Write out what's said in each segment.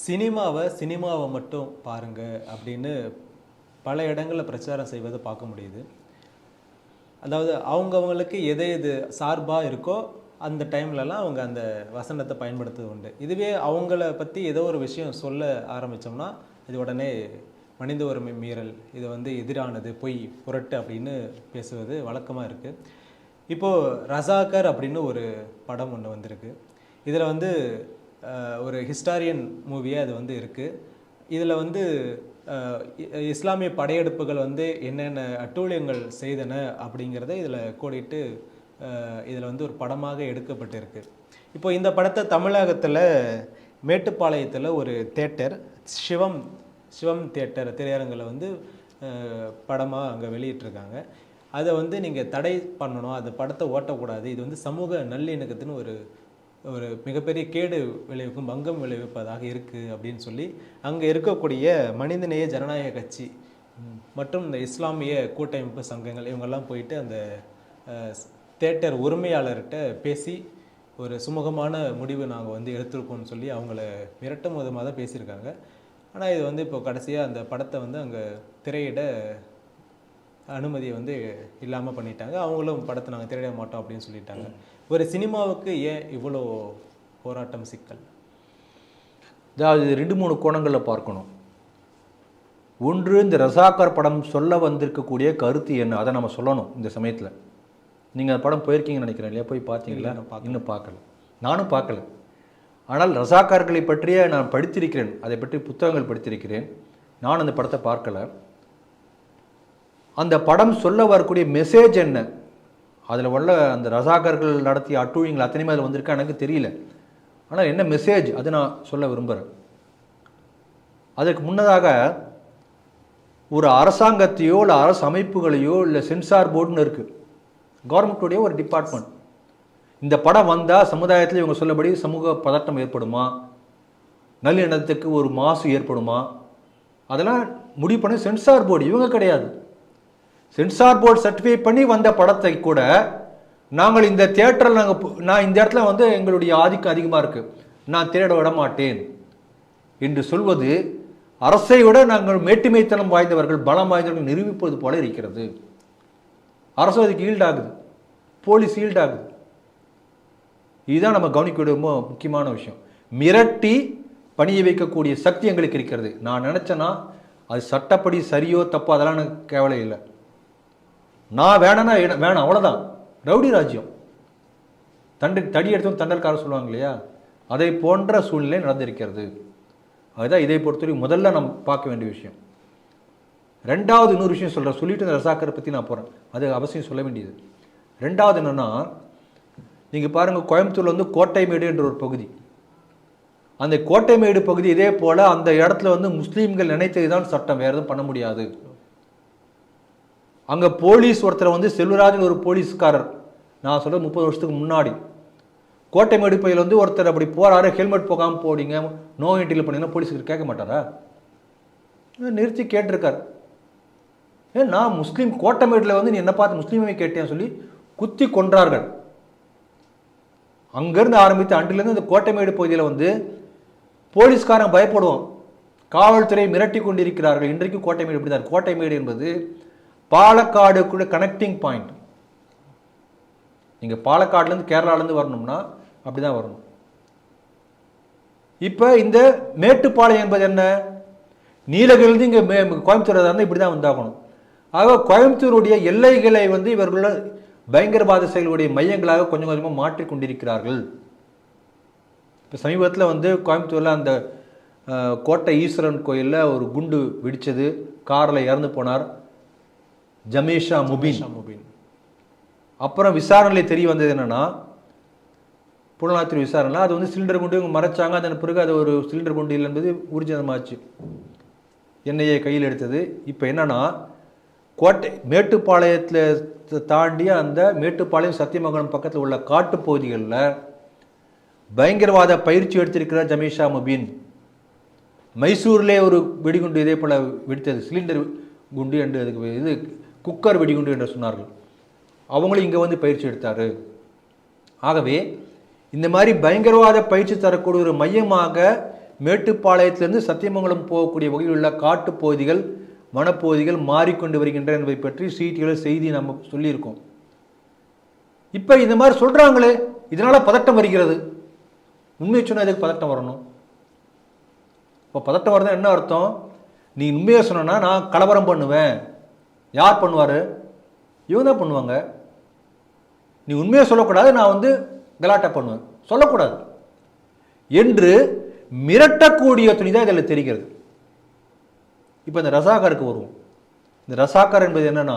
சினிமாவை சினிமாவை மட்டும் பாருங்க அப்படின்னு பல இடங்களில் பிரச்சாரம் செய்வதை பார்க்க முடியுது. அதாவது அவங்கவங்களுக்கு எது எது சார்பாக இருக்கோ அந்த டைம்லலாம் அவங்க அந்த வசனத்தை பயன்படுத்துவது உண்டு. இதுவே அவங்கள பற்றி ஏதோ ஒரு விஷயம் சொல்ல ஆரம்பித்தோம்னா இது உடனே மனித உரிமை மீறல் இது வந்து எதிரானது பொய் புரட்டு அப்படின்னு பேசுவது வழக்கமாக இருக்குது இப்போது ரசாகர் அப்படின்னு ஒரு படம் ஒன்று வந்திருக்கு. இதில் வந்து ஒரு ஹிஸ்டாரியன் மூவியாக அது வந்து இருக்குது இதில் வந்து இ- இஸ்லாமிய படையெடுப்புகள் வந்து என்னென்ன அட்டூழியங்கள் செய்தன அப்படிங்கிறத இதில் கோடிட்டு இதில் வந்து ஒரு படமாக எடுக்கப்பட்டிருக்கு. இப்போ இந்த படத்தை தமிழகத்தில் மேட்டுப்பாளையத்தில் ஒரு தேட்டர் சிவம் சிவம் தேட்டர் திரையரங்கில் வந்து படமாக அங்கே வெளியிட்டிருக்காங்க. அதை வந்து நீங்கள் தடை பண்ணணும் அந்த படத்தை ஓட்டக்கூடாது இது வந்து சமூக நல்லிணக்கத்துன்னு ஒரு ஒரு மிகப்பெரிய கேடு விளைவிக்கும் பங்கம் விளைவிப்பதாக இருக்குது அப்படின்னு சொல்லி அங்கே இருக்கக்கூடிய மனிதநேய ஜனநாயக கட்சி மற்றும் இந்த இஸ்லாமிய கூட்டமைப்பு சங்கங்கள் இவங்கெல்லாம் போயிட்டு அந்த தேட்டர் உரிமையாளர்கிட்ட பேசி ஒரு சுமூகமான முடிவு நாங்கள் வந்து எடுத்திருக்கோம்னு சொல்லி அவங்கள மிரட்டும் விதமாக தான் பேசியிருக்காங்க. ஆனால் இது வந்து இப்போ கடைசியாக அந்த படத்தை வந்து அங்கே திரையிட அனுமதியை வந்து இல்லாமல் பண்ணிட்டாங்க. அவங்களும் படத்தை நாங்கள் திரையிட மாட்டோம் அப்படின்னு சொல்லிட்டாங்க. ஒரு சினிமாவுக்கு ஏன் இவ்வளோ போராட்டம் சிக்கல்? அதாவது இது ரெண்டு மூணு கோணங்களில் பார்க்கணும். ஒன்று இந்த ரசாக்கார் படம் சொல்ல வந்திருக்கக்கூடிய கருத்து என்ன? அதை நம்ம சொல்லணும் இந்த சமயத்தில். நீங்கள் அந்த படம் போயிருக்கீங்கன்னு நினைக்கிறேன் இல்லையா? போய் பார்த்தீங்களா? இன்னும் பார்க்கல. நானும் பார்க்கல. ஆனால் ரசாக்கார்களை பற்றிய நான் படித்திருக்கிறேன். அதை பற்றி புத்தகங்கள் படித்திருக்கிறேன். நான் அந்த படத்தை பார்க்கல. அந்த படம் சொல்ல வரக்கூடிய மெசேஜ் என்ன? அதில் உள்ள அந்த ரசாகர்கள் நடத்திய அட்டூழியங்கள் அத்தனையுமே அதில் வந்திருக்கா எனக்கு தெரியல. ஆனால் என்ன மெசேஜ் அது நான் சொல்ல விரும்புகிறேன் அதற்கு முன்னதாக ஒரு அரசாங்கத்தையோ இல்லை அரசு அமைப்புகளையோ இல்லை சென்சார் போர்டுன்னு இருக்குது கவர்மெண்ட்டுடைய ஒரு டிபார்ட்மெண்ட் இந்த படம் வந்தால் சமுதாயத்தில் இவங்க சொல்லபடி சமூக பதட்டம் ஏற்படுமா? நல்லிணத்துக்கு ஒரு மாசு ஏற்படுமா? அதெல்லாம் முடிவு பண்ண சென்சார் போர்டு இவங்க கிடையாது. சென்சார் போர்டு சர்டிஃபை பண்ணி வந்த படத்தை கூட நாங்கள் இந்த தியேட்டரில் நாங்கள் நான் இந்த இடத்துல வந்து எங்களுடைய ஆதிக்கம் அதிகமாக இருக்குது நான் தேட விட மாட்டேன் என்று சொல்வது அரசை விட நாங்கள் மேட்டுமைத்தனம் வாய்ந்தவர்கள் பலம் வாய்ந்தவர்கள் நிரூபிப்பது போல இருக்கிறது. அரசு அதுக்கு ஈல்டாகுது. போலீஸ் ஈல்டாகுது. இதுதான் நம்ம கவனிக்க வேண்டிய ரொம்ப முக்கியமான விஷயம். மிரட்டி பணிய வைக்கக்கூடிய சக்தி எங்களுக்கு இருக்கிறது. நான் நினச்சேன்னா அது சட்டப்படி சரியோ தப்போ அதெல்லாம் எனக்கு கவலை இல்லை. நான் வேணனா என்ன- வேணாம் அவ்வளோதான் ரவுடி ராஜ்யம். தண்டு தடி எடுத்தும் தண்டல்காரர் சொல்லுவாங்க இல்லையா? அதை போன்ற சூழ்நிலை நடந்திருக்கிறது. அதுதான் இதை பொறுத்தவரைக்கும் முதல்ல நம்ம பார்க்க வேண்டிய விஷயம். ரெண்டாவது இன்னொரு விஷயம் சொல்கிறேன் சொல்லிட்டு இந்த ரசாக்கரை பற்றி நான் போகிறேன் அது அவசியம் சொல்ல வேண்டியது. ரெண்டாவது என்னென்னா நீங்கள் பாருங்கள் கோயம்புத்தூர்ல வந்து கோட்டைமேடு என்ற ஒரு பகுதி. அந்த கோட்டைமேடு பகுதி இதே போல் அந்த இடத்துல வந்து முஸ்லீம்கள் நினைத்தது தான் சட்டம். வேறு எதுவும் பண்ண முடியாது. அங்கே போலீஸ் ஒருத்தர் வந்து செல்வராஜன் ஒரு போலீஸ்காரர். நான் சொல்கிறேன் முப்பது வருஷத்துக்கு முன்னாடி. கோட்டைமேடு மடிப்பையில் வந்து ஒருத்தர் அப்படி போகிறாரு ஹெல்மெட் போகாமல் போடிங்க நோ என்ட்ரியில் பண்ணீங்கன்னா போலீஸ்க்கு கேட்க மாட்டாரா? நிறுத்தி கேட்டிருக்கார். ஏன் நான் முஸ்லீம் கோட்டைமேட்டில் வந்து நீ என்ன பார்த்து முஸ்லீமே கேட்டேன்னு சொல்லி குத்தி கொன்றார்கள். அங்கேருந்து ஆரம்பித்து அன்றிலிருந்து இந்த கோட்டைமேடு பகுதியில் வந்து போலீஸ்காரன் பயப்படுவோம் காவல்துறை மிரட்டி கொண்டிருக்கிறார்கள். இன்றைக்கு கோட்டைமேடு இப்படி தான் கோட்டைமேடு என்பது பாலக்காடு கூட கனெக்டிங் பாயிண்ட் நீங்கள் பாலக்காடுலேருந்து கேரளாலேருந்து வரணும்னா அப்படி தான் வரணும். இப்போ இந்த மேட்டுப்பாளையம் என்பது என்ன? நீலகிரிலேருந்து இங்கே மே கோயம்புத்தூர் இருந்தால் இப்படி தான் வந்தாகணும் ஆக கோயம்புத்தூருடைய எல்லைகளை வந்து இவர்கள் பயங்கரவாத செயல்களுடைய மையங்களாக கொஞ்சம் கொஞ்சமாக மாற்றிக்கொண்டிருக்கிறார்கள் இப்போ சமீபத்தில் வந்து கோயம்புத்தூரில் அந்த கோட்டை ஈஸ்வரன் கோயிலில் ஒரு குண்டு வெடித்தது காரில் இறந்து போனார். ஜமேஷா முபின். முபின். அப்புறம் விசாரணையில் தெரிய வந்தது என்னன்னா புலனாய்த்துறை விசாரணை அது வந்து சிலிண்டர் குண்டு இவங்க மறைச்சாங்க அதன் பிறகு அது ஒரு சிலிண்டர் குண்டு இல்லை என்பது ஊர்ஜிதமாச்சு. என்ஐஏ கையில் எடுத்தது. இப்போ என்னன்னா கோட்டை மேட்டுப்பாளையத்தில் தாண்டி அந்த மேட்டுப்பாளையம் சத்தியமங்கலம் பக்கத்தில் உள்ள காட்டுப் பகுதிகளில் பயங்கரவாத பயிற்சி எடுத்திருக்கிற ஜமீஷா முபீன். மைசூரிலே ஒரு வெடிகுண்டு இதே போல் வெடித்தது. சிலிண்டர் குண்டு என்று அதுக்கு இது குக்கர் வெடிகுண்டு என்று சொன்னார்கள். அவங்களும் இங்கே வந்து பயிற்சி எடுத்தார். ஆகவே இந்த மாதிரி பயங்கரவாத பயிற்சி தரக்கூடிய ஒரு மையமாக மேட்டுப்பாளையத்திலிருந்து சத்தியமங்கலம் போகக்கூடிய வகையில் உள்ள காட்டுப்பகுதிகள் வனப்பகுதிகள் மாறிக்கொண்டு வருகின்றன என்பதை பற்றி சீட்டிகளில் செய்தி நம்ம சொல்லியிருக்கோம். இப்போ இந்த மாதிரி சொல்கிறாங்களே இதனால் பதட்டம் வருகிறது. உண்மையை சொன்னால் இதுக்கு பதட்டம் வரணும்? இப்போ பதட்டம் வரதான் என்ன அர்த்தம்? நீ உண்மையை சொன்னா நான் கலவரம் பண்ணுவேன். யார் பண்ணுவார்? இவங்க தான் பண்ணுவாங்க. நீ உண்மையை சொல்லக்கூடாது நான் வந்து கலாட்டா பண்ணுவேன். சொல்லக்கூடாது. என்று மிரட்டக்கூடிய துணி தான் இதில் தெரிகிறது. இப்போ இந்த ரசாகருக்கு வருவோம். இந்த ரசாகர் என்பது என்னன்னா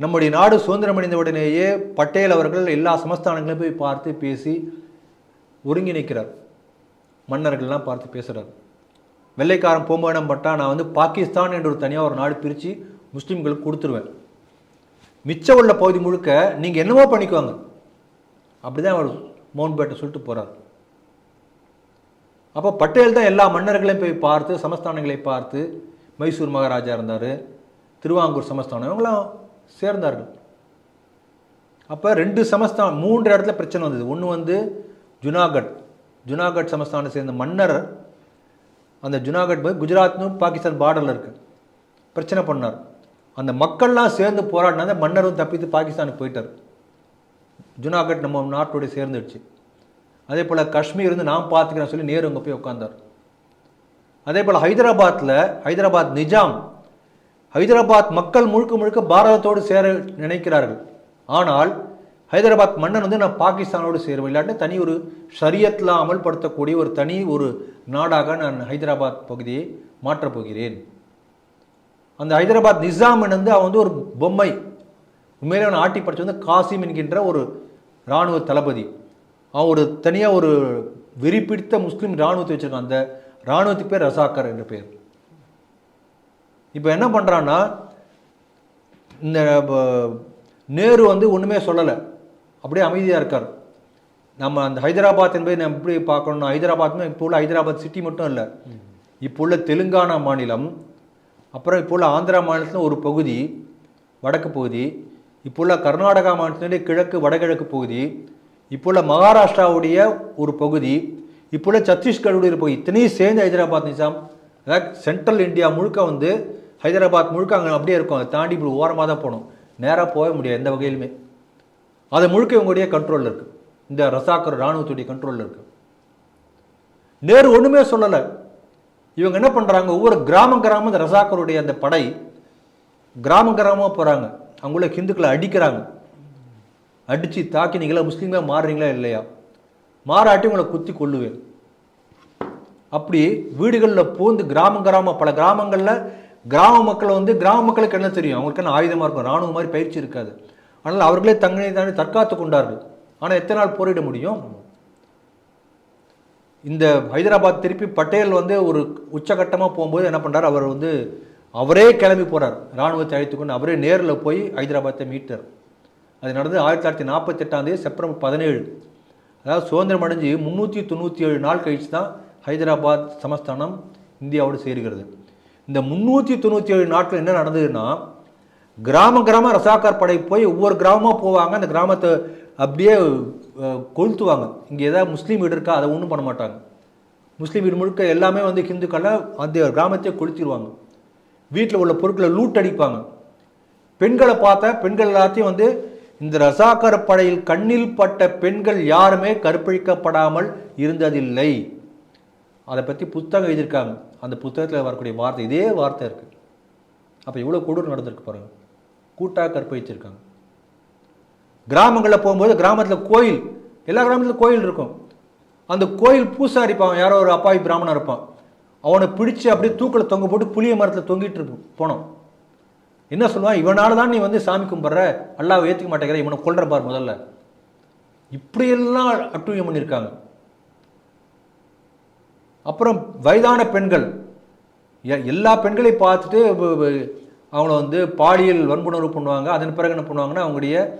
நம்முடைய நாடு சுதந்திரம் அடைந்த உடனேயே பட்டேல் அவர்கள் எல்லா சமஸ்தானங்களையும் போய் பார்த்து பேசி ஒருங்கிணைக்கிறார். மன்னர்கள்லாம் பார்த்து பேசுகிறார் வெள்ளைக்காரன் போம்பனம் பட்டா நான் வந்து பாகிஸ்தான் என்ற ஒரு தனியாக ஒரு நாடு பிரித்து முஸ்லீம்களுக்கு கொடுத்துருவேன். மிச்சம் உள்ள பகுதி முழுக்க நீங்கள் என்னவோ பண்ணிக்குவாங்க அப்படி தான் அவர் மோன்பேட்டை சொல்லிட்டு போகிறார் அப்போ பட்டேல் தான் எல்லா மன்னர்களையும் போய் பார்த்து சமஸ்தானங்களை பார்த்து மைசூர் மகாராஜா இருந்தார் திருவாங்கூர் சமஸ்தானம் இவங்களாம் சேர்ந்தார்கள். அப்போ ரெண்டு சமஸ்தானம் மூன்று இடத்துல பிரச்சனை வந்தது. ஒன்று வந்து ஜுனாகட். ஜுனாகட் சமஸ்தானம் சேர்ந்த மன்னர் அந்த ஜுனாகட் போய் குஜராத்னும் பாகிஸ்தான் பார்டரில் இருக்குது பிரச்சனை பண்ணார். அந்த மக்கள்லாம் சேர்ந்து போராடினா மன்னரும் தப்பித்து பாகிஸ்தானுக்கு போயிட்டார். ஜுனாகட் நம்ம நாட்டோட சேர்ந்துடுச்சு. அதே போல் காஷ்மீர் இருந்து நான் பார்த்துக்கிறேன் சொல்லி நேரு அங்கே போய் உட்காந்தார் அதே போல் ஹைதராபாத்தில் ஹைதராபாத் நிஜாம் ஹைதராபாத் மக்கள் முழுக்க முழுக்க பாரதத்தோடு சேர நினைக்கிறார்கள். ஆனால் ஹைதராபாத் மன்னன் வந்து நான் பாகிஸ்தானோடு சேருவேன். இல்லாட்டி தனி ஒரு ஷரியத்தில் அமல்படுத்தக்கூடிய ஒரு தனி ஒரு நாடாக நான் ஹைதராபாத் பகுதியை மாற்றப் போகிறேன். அந்த ஹைதராபாத் நிசாமின் வந்து அவன் வந்து ஒரு பொம்மை. உண்மையிலே அவன் ஆட்டி படிச்சு வந்து காசிம் என்கின்ற ஒரு இராணுவ தளபதி. அவன் ஒரு தனியாக ஒரு வெறி பிடித்த முஸ்லீம் இராணுவத்தை வச்சுருக்கான். அந்த இராணுவத்துக்கு பேர் ரசாக்கர் என்ற பேர். இப்போ என்ன பண்ணுறான்னா இந்த நேரு வந்து ஒன்றுமே சொல்லலை. அப்படியே அமைதியாக இருக்கார். நம்ம அந்த ஹைதராபாத் என்பதை நம்ம எப்படி பார்க்கணும்னா ஹைதராபாத்னா இப்போ உள்ள ஹைதராபாத் சிட்டி மட்டும் இல்லை. இப்போ உள்ள தெலுங்கானா மாநிலம் அப்புறம் இப்போ உள்ள ஆந்திரா மாநிலத்தில் ஒரு பகுதி வடக்கு பகுதி இப்போ உள்ள கர்நாடகா மாநிலத்தினுடைய கிழக்கு வடகிழக்கு பகுதி இப்போ உள்ள மகாராஷ்டிராவுடைய ஒரு பகுதி இப்போ உள்ள சத்தீஸ்கருடைய ஒரு பகுதி இத்தனையும் சேர்ந்து ஹைதராபாத் நிசாம் அதாவது சென்ட்ரல் இந்தியா முழுக்க வந்து ஹைதராபாத் முழுக்க அங்கே அப்படியே இருக்கும். அதை தாண்டி இப்படி ஓரமாக தான் போகணும். நேராக போக முடியாது எந்த வகையிலுமே. அது முழுக்க இவங்களுடைய கண்ட்ரோலில் இருக்குது இந்த ரசாக்கர் இராணுவத்துடைய கண்ட்ரோலில் இருக்குது நேரு ஒன்றுமே சொல்லலை. இவங்க என்ன பண்ணுறாங்க ஒவ்வொரு கிராமம் கிராமம் இந்த ரசாக்கருடைய அந்த படை கிராமம் கிராமமாக போகிறாங்க அவங்கள ஹிந்துக்களை அடிக்கிறாங்க. அடித்து தாக்கி நீங்களா முஸ்லீமாக மாறுறீங்களா இல்லையா? மாறாட்டி உங்களை குத்தி கொள்ளுவேன் அப்படி வீடுகளில் பூந்து கிராமம் கிராமம் பல கிராமங்களில் கிராம மக்கள் வந்து கிராம மக்களுக்கு என்ன தெரியும்? அவங்களுக்கு என்ன ஆயுதமாக இருக்கும்? ராணுவ மாதிரி பயிற்சி இருக்காது. ஆனால் அவர்களே தங்களை தானே தற்காத்து கொண்டார்கள். ஆனால் எத்தனை நாள் போரிட முடியும்? இந்த ஹைதராபாத் திருப்பி பட்டேல் வந்து ஒரு உச்சகட்டமாக போகும்போது என்ன பண்ணுறார் அவர் வந்து அவரே கிளம்பி போகிறார் ராணுவத்தை அழைத்துக்கொண்டு அவரே நேரில் போய் ஹைதராபாத்தை மீட்டார். அது நடந்து ஆயிரத்தி தொள்ளாயிரத்தி நாற்பத்தெட்டாம் தேதி செப்டம்பர் பதினேழு. அதாவது சுதந்திரம் அடைஞ்சு முந்நூற்றி தொண்ணூற்றி ஏழு நாள் கழித்து தான் ஹைதராபாத் சமஸ்தானம் இந்தியாவோடு சேர்கிறது. இந்த முந்நூற்றி தொண்ணூற்றி ஏழு நாட்கள் என்ன நடந்ததுன்னா கிராம கிராம ரசாக்கார் படை போய் ஒவ்வொரு கிராமமாக போவாங்க. அந்த கிராமத்தை அப்படியே கொளுத்துவாங்க. இங்கே ஏதாவது முஸ்லீம் வீடு இருக்கா அதை ஒன்றும் பண்ண மாட்டாங்க. முஸ்லீம் வீடு முழுக்க எல்லாமே வந்து ஹிந்துக்களை அந்த கிராமத்தையே கொளுத்திடுவாங்க வீட்டில் உள்ள பொருட்களை லூட் அடிப்பாங்க. பெண்களை பார்த்தா பெண்கள் எல்லாத்தையும் வந்து இந்த ரசாக்கர படையில் கண்ணில் பட்ட பெண்கள் யாருமே கற்பழிக்கப்படாமல் இருந்ததில்லை. அதை பற்றி புத்தகம் எழுதியிருக்காங்க. அந்த புத்தகத்தில் வரக்கூடிய வார்த்தை இதே வார்த்தை இருக்குது அப்போ எவ்வளோ கொடூர் நடந்திருக்கு பாருங்கள் கூட்டாக கற்பழிச்சிருக்காங்க. கிராமங்களில் போகும்போது கிராமத்தில் கோயில் எல்லா கிராமத்துலையும் கோயில் இருக்கும். அந்த கோயில் பூசாரி இருப்பான் யாரோ ஒரு அப்பாவி பிராமணன் இருப்பான். அவனை பிடிச்சு அப்படியே தூக்கில் தொங்க போட்டு புளிய மரத்தில் தொங்கிட்டு இருப்போம் போனோம். என்ன சொல்லுவான்? இவனால தான் நீ வந்து சாமி கும்பிட்ற அல்லாவை ஏற்றுக்க மாட்டேங்கிற இவனை கொல்ற பார் முதல்ல. இப்படியெல்லாம் அட்டுழியம் பண்ணியிருக்காங்க. அப்புறம் வயதான பெண்கள் எ- எல்லா பெண்களையும் பார்த்துட்டு அவங்கள வந்து பாலியல் வன்புணர்வு பண்ணுவாங்க அதன் பிறகு என்ன பண்ணுவாங்கன்னா அவங்களுடைய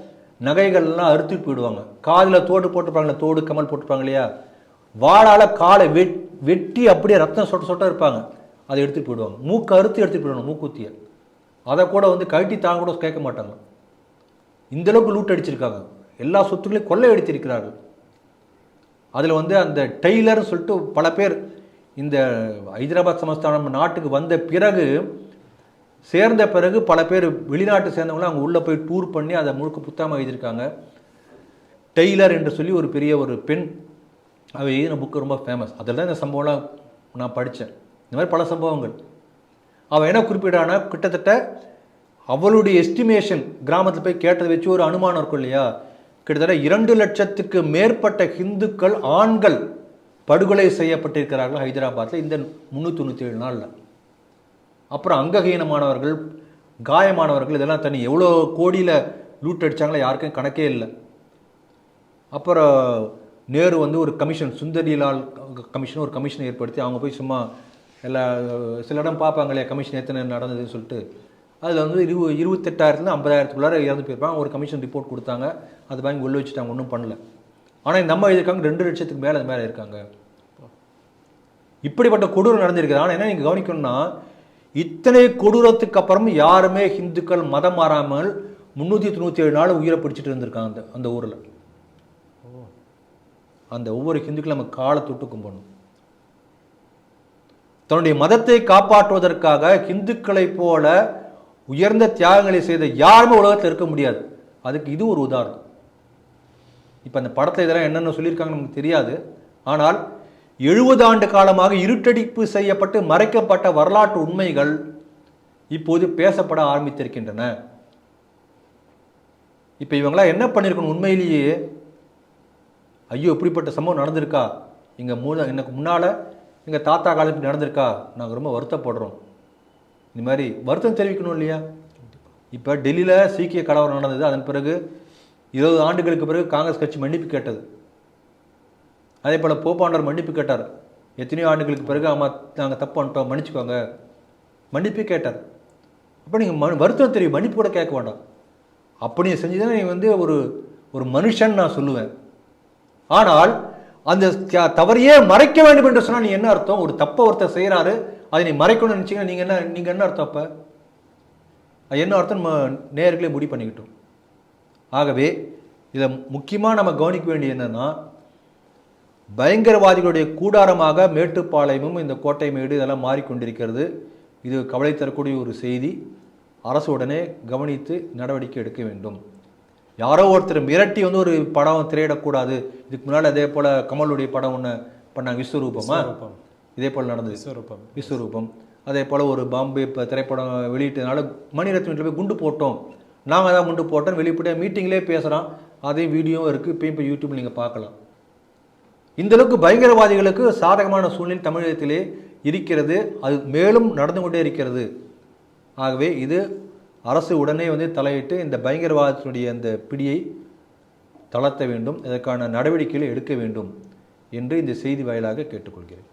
நகைகள்லாம் அறுத்துட்டு போயிடுவாங்க. காதில் தோடு போட்டிருப்பாங்களே தோடு கமல் போட்டிருப்பாங்க இல்லையா? வாழால் காலை வெட் வெட்டி அப்படியே ரத்தம் சொட்ட சொட்ட இருப்பாங்க. அதை எடுத்துகிட்டு போயிடுவாங்க. மூக்கு அறுத்து எடுத்துகிட்டு போயிடுவாங்க மூக்குத்தியை. அதை கூட வந்து கழட்டி தாங்க கூட கேட்க மாட்டாங்க. இந்த அளவுக்கு லூட் அடிச்சிருக்காங்க. எல்லா சொத்துக்களையும் கொள்ளை அடித்திருக்கிறார்கள். அதில் வந்து அந்த டெய்லர்னு சொல்லிட்டு பல பேர் இந்த ஹைதராபாத் சமஸ்தானம் நாட்டுக்கு வந்த பிறகு சேர்ந்த பிறகு பல பேர் வெளிநாட்டு சேர்ந்தவங்களும் அங்கே உள்ளே போய் டூர் பண்ணி அதை முழுக்க புத்தகமாக எழுதியிருக்காங்க. டெய்லர் என்று சொல்லி ஒரு பெரிய ஒரு பெண் அவ எழுதின புக்கு ரொம்ப ஃபேமஸ் அதில் தான் இந்த சம்பவம்லாம் நான் படித்தேன். இந்த மாதிரி பல சம்பவங்கள். அவள் என்ன குறிப்பிடானா கிட்டத்தட்ட அவளுடைய எஸ்டிமேஷன் கிராமத்தில் போய் கேட்டதை வச்சு ஒரு அனுமானம் இருக்கும் இல்லையா? கிட்டத்தட்ட இரண்டு லட்சத்துக்கு மேற்பட்ட ஹிந்துக்கள் ஆண்கள் படுகொலை செய்யப்பட்டிருக்கிறார்கள் ஹைதராபாத்தில் இந்த முந்நூற்றி தொண்ணூற்றி ஏழு நாளில். அப்புறம் அங்ககீனமானவர்கள் காயமானவர்கள் இதெல்லாம் தனி எவ்வளோ கோடியில் லூட் அடித்தாங்களோ யாருக்கும் கணக்கே இல்லை. அப்புறம் நேரு வந்து ஒரு கமிஷன் சுந்தரிலால் கமிஷன் ஒரு கமிஷன் ஏற்படுத்தி அவங்க போய் சும்மா எல்லா சில இடம் பார்ப்பாங்க இல்லையா கமிஷன் எத்தனை நடந்ததுன்னு சொல்லிட்டு. அதில் வந்து இருபது இருபத்தெட்டாயிரத்துலேருந்து ஐம்பதாயிரத்துக்குள்ளார இறந்து போயிருப்பாங்க. ஒரு கமிஷன் ரிப்போர்ட் கொடுத்தாங்க. அது வாங்கி உள்ள வச்சுட்டாங்க ஒன்றும் பண்ணல. ஆனால் நம்ம இருக்காங்க ரெண்டு லட்சத்துக்கு மேலே அது மேலே இருக்காங்க? இப்படிப்பட்ட கொடூரம் நடந்திருக்குது. ஆனால் என்ன நீங்கள் கவனிக்கணும்னா இத்தனை கொடூரத்துக்கு அப்புறம் யாருமே ஹிந்துக்கள் மதம் மாறாமல் முந்நூற்றி தொண்ணூற்றி ஏழு நாள் உயிரை பிடிச்சிட்டு இருந்திருக்காங்க அந்த அந்த ஊரில். அந்த ஒவ்வொரு ஹிந்துக்களும் நம்ம காலை தொட்டு கும்பிடணும். தன்னுடைய மதத்தை காப்பாற்றுவதற்காக ஹிந்துக்களைப் போல உயர்ந்த தியாகங்களை செய்த யாருமே உலகத்தில் இருக்க முடியாது. அதுக்கு இது ஒரு உதாரணம். இப்போ அந்த படத்தில் இதெல்லாம் என்னென்ன சொல்லியிருக்காங்கன்னு நமக்கு தெரியாது. ஆனால் எழுபது ஆண்டு காலமாக இருட்டடிப்பு செய்யப்பட்டு மறைக்கப்பட்ட வரலாற்று உண்மைகள் இப்போது பேசப்பட ஆரம்பித்திருக்கின்றன. இப்போ இவங்களாம் என்ன பண்ணியிருக்கணும் உண்மையிலேயே? ஐயோ இப்படிப்பட்ட சம்பவம் நடந்திருக்கா? எங்கள் மூல எனக்கு முன்னால் எங்கள் தாத்தா காலத்துக்கு நடந்திருக்கா? நாங்கள் ரொம்ப வருத்தப்படுறோம். இந்த மாதிரி வருத்தம் தெரிவிக்கணும் இல்லையா? இப்போ டெல்லியில் சீக்கிய கலவரம் நடந்தது. அதன் பிறகு இருபது ஆண்டுகளுக்கு பிறகு காங்கிரஸ் கட்சி மன்னிப்பு கேட்டது. அதே போல் போப்பாண்டவர் மன்னிப்பு கேட்டார். எத்தனையோ ஆண்டுகளுக்கு பிறகு ஆமாம் நாங்கள் தப்பு பண்ணிட்டோம் மன்னிச்சுக்கோங்க. மன்னிப்பு கேட்டார். அப்போ நீங்கள் மனு வருத்தம் தெரியும் மன்னிப்பு கூட கேட்க வேண்டாம். அப்படி செஞ்சுதான் நீங்கள் வந்து ஒரு ஒரு மனுஷன் நான் சொல்லுவேன். ஆனால் அந்த தவறையே மறைக்க வேண்டும் என்று சொன்னால் நீ என்ன அர்த்தம்? ஒரு தப்பை ஒருத்தர் செய்கிறாரு அதை நீ மறைக்கணும்னு நினச்சிங்கன்னா நீங்கள் என்ன நீங்கள் என்ன அர்த்தம் அப்போ? அது என்ன அர்த்தம் நம்ம நேர்களே முடிவு பண்ணிக்கிட்டோம். ஆகவே இதை முக்கியமாக நம்ம கவனிக்க வேண்டியது என்னென்னா பயங்கரவாதிகளுடைய கூடாரமாக மேட்டுப்பாளையமும் இந்த கோட்டை மேடு இதெல்லாம் மாறிக்கொண்டிருக்கிறது. இது கவலை தரக்கூடிய ஒரு செய்தி. அரசு உடனே கவனித்து நடவடிக்கை எடுக்க வேண்டும். யாரோ ஒருத்தர் மிரட்டி வந்து ஒரு படம் திரையிடக்கூடாது. இதுக்கு முன்னால் அதே போல் கமலுடைய படம் ஒன்று பண்ணாங்க. விஸ்வரூபமா. இதே போல் நடந்தது. விஸ்வரூபம். விஸ்வரூபம். அதே போல் ஒரு பாம்பே இப்போ திரைப்படம் வெளியிட்டதுனால மணிரத்னம் வீட்டில் போய் குண்டு போட்டோம். நாங்கள் தான் குண்டு போட்டோம். வெளிப்படையா மீட்டிங்லேயே பேசுகிறோம் அதே வீடியோவும் இருக்குது இப்பயும் இப்போ யூடியூப்ல நீங்கள் பார்க்கலாம். இந்த அளவுக்கு பயங்கரவாதிகளுக்கு சாதகமான சூழ்நிலை தமிழகத்திலே இருக்கிறது. அது மேலும் நடந்து கொண்டே இருக்கிறது. ஆகவே இது அரசு உடனே வந்து தலையிட்டு இந்த பயங்கரவாதத்தினுடைய அந்த பிடியை தளர்த்த வேண்டும். இதற்கான நடவடிக்கைகளை எடுக்க வேண்டும் என்று இந்த செய்தி வாயிலாக கேட்டுக்கொள்கிறேன்.